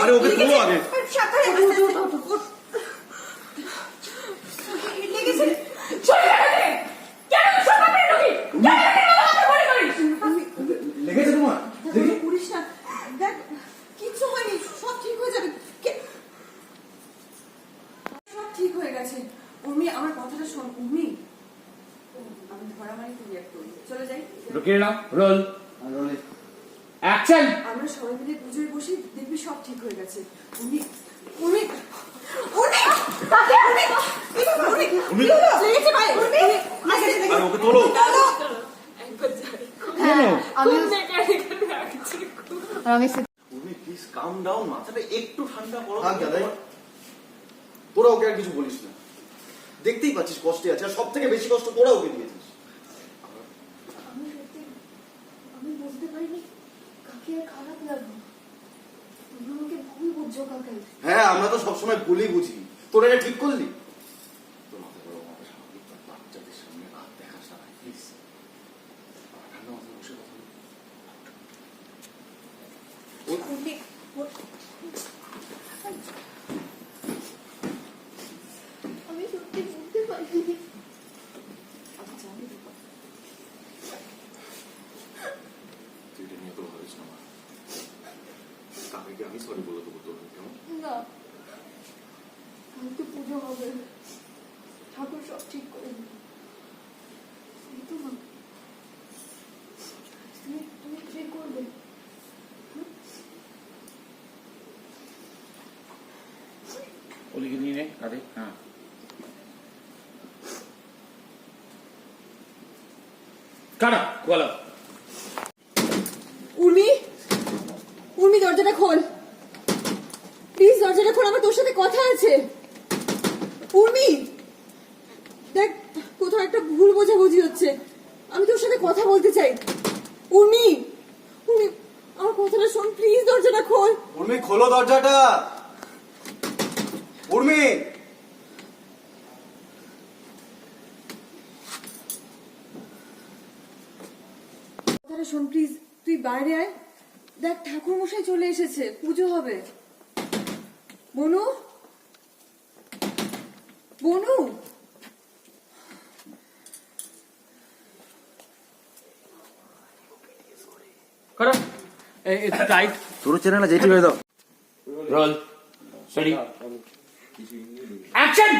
আরে ওকে তোলো আগে। সাবধানে আস্তে আস্তে ওঠ। লেগেছে লেগেছে তোমার? দেখি। পুলিশ না দেখ কিচ্ছু হয়নি সব ঠিক হয়ে যাবে সব ঠিক হয়ে গেছে উর্মি আমার কথাটা শোন উর্মি আমি ধরা মানে তুই এক করি। চলে যাই। নাও? রোল। অ্যাকশন আমরা সবাই মিলে পুজোয় বসি দেখবি সব ঠিক হয়ে গেছে। উর্মি উর্মি উর্মি উর্মি উর্মি উর্মি! লেগেছে ভাই আরে ওকে তোলো। হ্যাঁ, আমি আমি প্লিজ কাম ডাউন মাথাটা একটু ঠান্ডা করো। থাক তোরা ওকে আর কিছু বলিস না। দেখতেই পাচ্ছিস কষ্টে আছে আর সব থেকে বেশি কষ্ট তোরা ওকে দিয়েছিস। আমি বুঝতে পারিনি। হ্যাঁ আমরা তো সবসময় ভুলই বুঝি। তোরা এটা ঠিক করলি? মাথা গরম হবে স্বাভাবিক বাট বাচ্চাদের সামনে হাত দেখাস না প্লিজ ঠান্ডা মাথায় বসে কথা বল। উর্মি আমি সত্যি বুঝতে পারিনি আচ্ছা আমি দেখব। তুই এটা নিয়ে তো ভাবিস না মা। কাকে আমি সরি বলে দেবো তোর কেমন? না। পুজো হবে। ঠাকুর সব ঠিক করে তুমি তুমি করবে? ওদিকে নিয়ে নে কাঁধে। হ্যাঁ। কাটা বলো উর্মি উর্মি দরজাটা খোল প্লিজ দরজাটা খোল আমার তোর সাথে কথা আছে? উর্মি! দেখ কোথাও একটা ভুল বোঝাবুঝি হচ্ছে। আমি তোর সাথে কথা বলতে চাই। উর্মি! উর্মি আমার কথাটা শোন প্লিজ দরজাটা খোল। উর্মি খোলো দরজাটা। উর্মি! কথাটা শোন প্লিজ তুই বাইরে আয়। দেখ ঠাকুর মশাই চলে এসেছে পুজো হবে। বনু! বনু? করো। এই টাইট তোর চ্যানেলে যেটি হয়ে দাও। Roll study action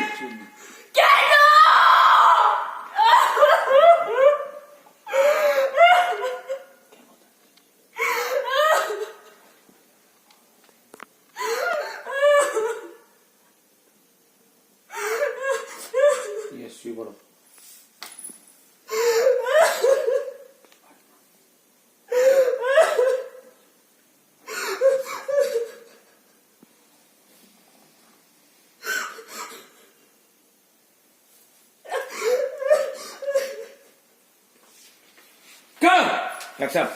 씨, 봐라. 가! 약상!